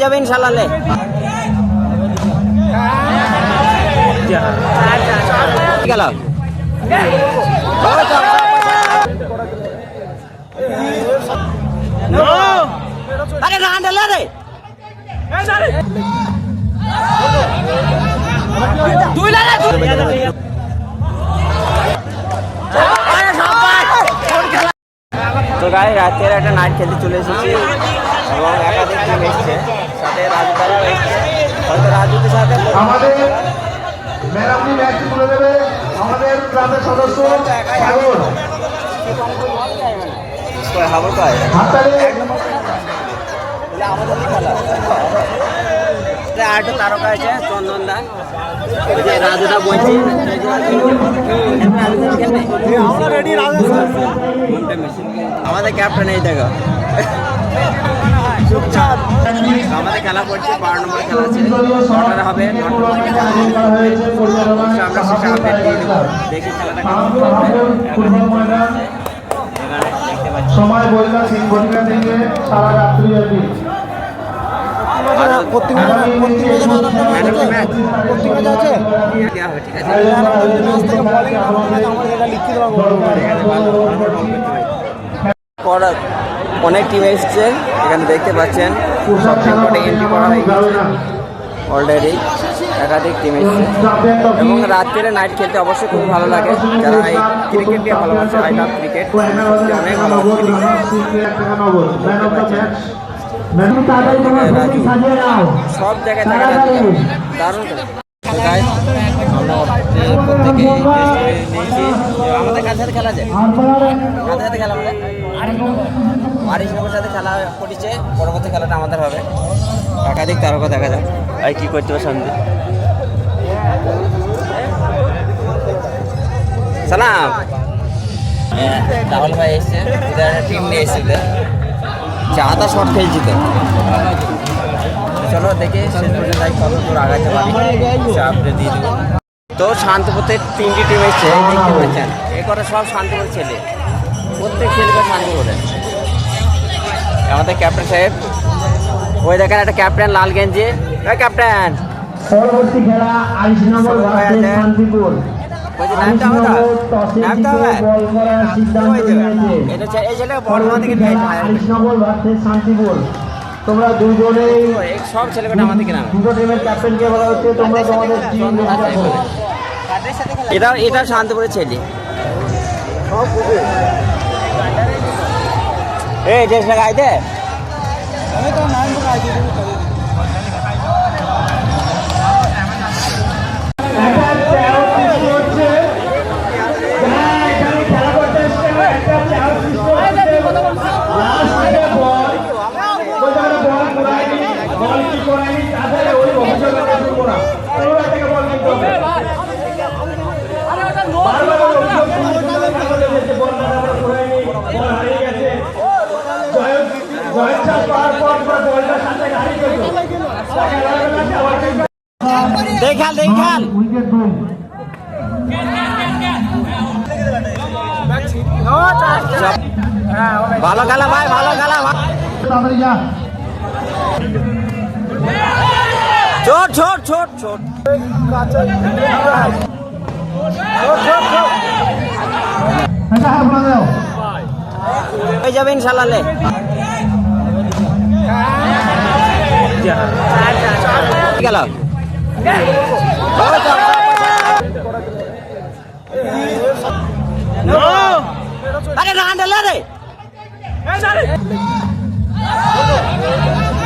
হয়ে যাবে ইনশাল্লাহ গেল আরে না ঢেলে রে। দুই লাগে দুই। আরে সাব্বাস। তো গাই রাতের একটা নাইট খেলতে চলে এসেছি। এবং একাধিক এসছে সাথে রাজু তারাও এসছে। হয়তো রাজুদের সাথে আমাদের ম্যাডামটি ম্যাচটি তুলে দেবে আমাদের ক্লাবের সদস্য সাগর। হাবর কয় হাততালি। আরেকটা তারকা আছে চন্দন দা। রাজুদা বলছি আমাদের ক্যাপ্টেন এই দেখো। আমাদের খেলা পড়ছে বারো নম্বর খেলা আছে। নটার হবে আমরা শেষে আপডেট দিয়ে দেবো। দেখি খেলাটা সময় বললা তিন ঘটিকা থেকে সারা রাত্রি ব্যাপী আগামী ম্যান অফ দ্য ম্যাচ দেওয়া হবে, ঠিক আছে পর অনেক টিম এসছে এখানে দেখতে পাচ্ছেন সব টিম কোটে এন্ট্রি করা হয়ে গেছে। অলরেডি একাধিক টিম এসছে। এবং রাত্রে নাইট খেলতে অবশ্যই খুব ভালো লাগে। যারা এই ক্রিকেট নিয়ে ভালোবাসে আই লাভ ক্রিকেট অনেক ভালো সব জায়গায় দেখা যাচ্ছে। দারুণ। প্রত্যেকে আমাদের সাথে খেলা যায় খেলা হবে আরিশ নগর সাথে খেলা করেছে পরবর্তী খেলাটা আমাদের হবে। একাধিক তারকা দেখা যায় আর কি করতে হবে সন্ধে সালাম। হ্যাঁ, রাহুল ভাই এসছে। টিম নিয়ে এসছে চাঁদা শট খেলছি তো। চলো দেখে শেষ পর্যন্ত কত দূর আগাতে পারি। চাপটা দিয়ে দেবো। তো শান্তিপুরের তিনটি টিম এসছে দেখতে পাচ্ছেন এ কটা সব শান্তিপুর ছেলে। প্রত্যেক আমাদের ক্যাপ্টেন সাহেব ওই দেখেন একটা ক্যাপ্টেন লাল গেঞ্জি। ওই ক্যাপ্টেন! পরবর্তী খেলা আইস নম্বর শান্তিপুর। তোমরা দুজনেই সব ছেলেগুলো আমাদের কিনা দুটো টিমের ক্যাপ্টেনকে বলা হচ্ছে তোমরা তোমাদের টিম এটা এটা শান্তিপুরের ছেলে। খেলা করতে এসছে একটা চেয়ার সৃষ্টি হচ্ছে লাস্ট থেকে বল কি করায়নি তাদের ওই অভিযোগটা শুরু করা ওরা থেকে বল কিনতে হবে বারবার ওই অভিযোগ শুরু করতে হবে, তাহলে যে বল বরাবর করায়নি, বল হারিয়ে গেছে জয় জয় চাপ পাওয়ার পর পর বলটা সাথে হারিয়ে গেছে তাকে লাগবে না, আবার খেলবে। দেখাল দেখাল। ভালো খেলা ভাই ভালো খেলা ছোট ছোট ছোট ছোট হয়ে যাবে ইনশাল্লাহ গেল আরে না ঢেলে রে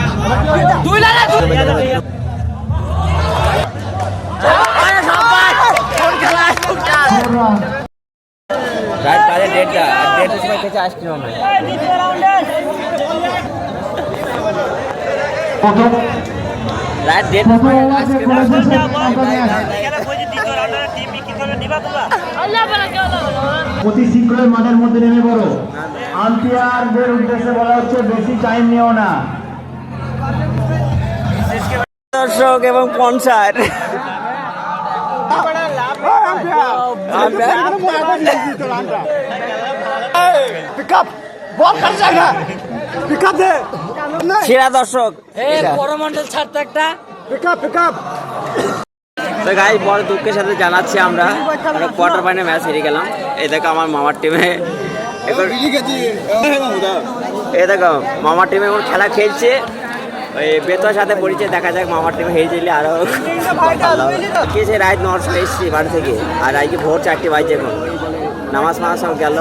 সময় খেয়েছে আইসক্রিম আমরা প্রথম রাত দেড়টার প্রথম সময় ওভার যে আইসক্রিম করে শেষে নৌকা ম্যাচ। প্রতি শৃঙ্খলের মাঠের মধ্যে নেমে পড়ো। আম্পায়ারদের উদ্দেশ্যে বলা হচ্ছে বেশি টাইম নিও না। দর্শক এবং পঞ্চার বল কার জায়গা? পিকআপ দে। সেরা দর্শক। তো গাই বড় দুঃখের সাথে জানাচ্ছি আমরা। কোয়ার্টার ফাইনাল ম্যাচ হেরে গেলাম। এই দেখো আমার মামার টিমে এখন এই দেখো মামার টিমে এখন খেলা খেলছে। ওই বেতোর সাথে পরিচয় দেখা যাক মামার টিমে হেরে দিলে আরও কেছে রাত নর্থ এসছি বাড়ি থেকে? আর আজকে ভোর চারটে বাজছে এখন? নামাজ ফামাজ সব গেল?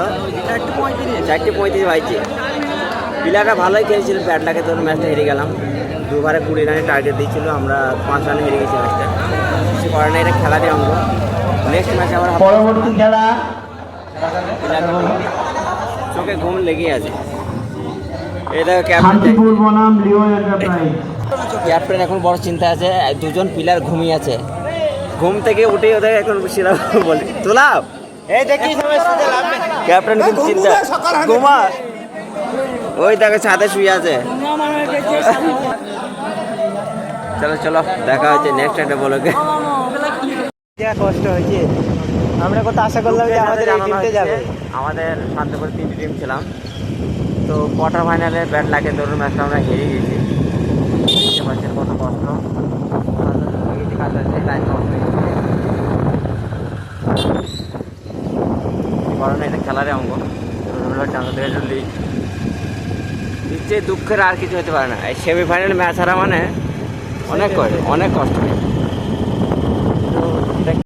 চারটে পঁয়ত্রিশ বাজছে। প্লেয়াররা ভালোই খেলছিল ব্যাট লাগে তোর ম্যাচটা হেরে গেলাম। দুবারে কুড়ি রানের টার্গেট দিয়েছিল আমরা পাঁচ রানে হেরে গেছি ম্যাচটা কিছু করার নেই এটা খেলারই অঙ্গ নেক্সট ম্যাচে আবার পরবর্তী খেলা? চোখে ঘুম লেগে আছে। এটা ক্যাপ্টেন। শান্তিপুর বনাম লিও এন্টারপ্রাইজ। ক্যাপ্টেন এখন বড় চিন্তা আছে দুজন প্লেয়ার ঘুমিয়ে আছে। ঘুম থেকে উঠে ওদের এখন সেরকম বলে তোলাও! এই দেখি ক্যাপ্টেন খুব চিন্তা ঘুমা। ওই দেখো ছাদে শুয়ে আছে। চলো চলো দেখা হচ্ছে নেক্সট একটা বলোকে কষ্ট হয়েছে। আমরা কত আশা করলাম যে আমাদের এই টিমতে যাবে। আমাদের শান্তিপুর তিনটি টিম ছিলাম। তো কোয়ার্টার ফাইনালে ব্যাট লাগে ধরুন ম্যাচটা আমরা হেরে গেছি। পারছেন কত কষ্ট। নেই, এটা খেলারই অঙ্গ। লিগ নিশ্চয়ই দুঃখের আর কিছু হতে পারে না। এই সেমিফাইনাল ম্যাচ হারা মানে অনেক অনেক কষ্ট।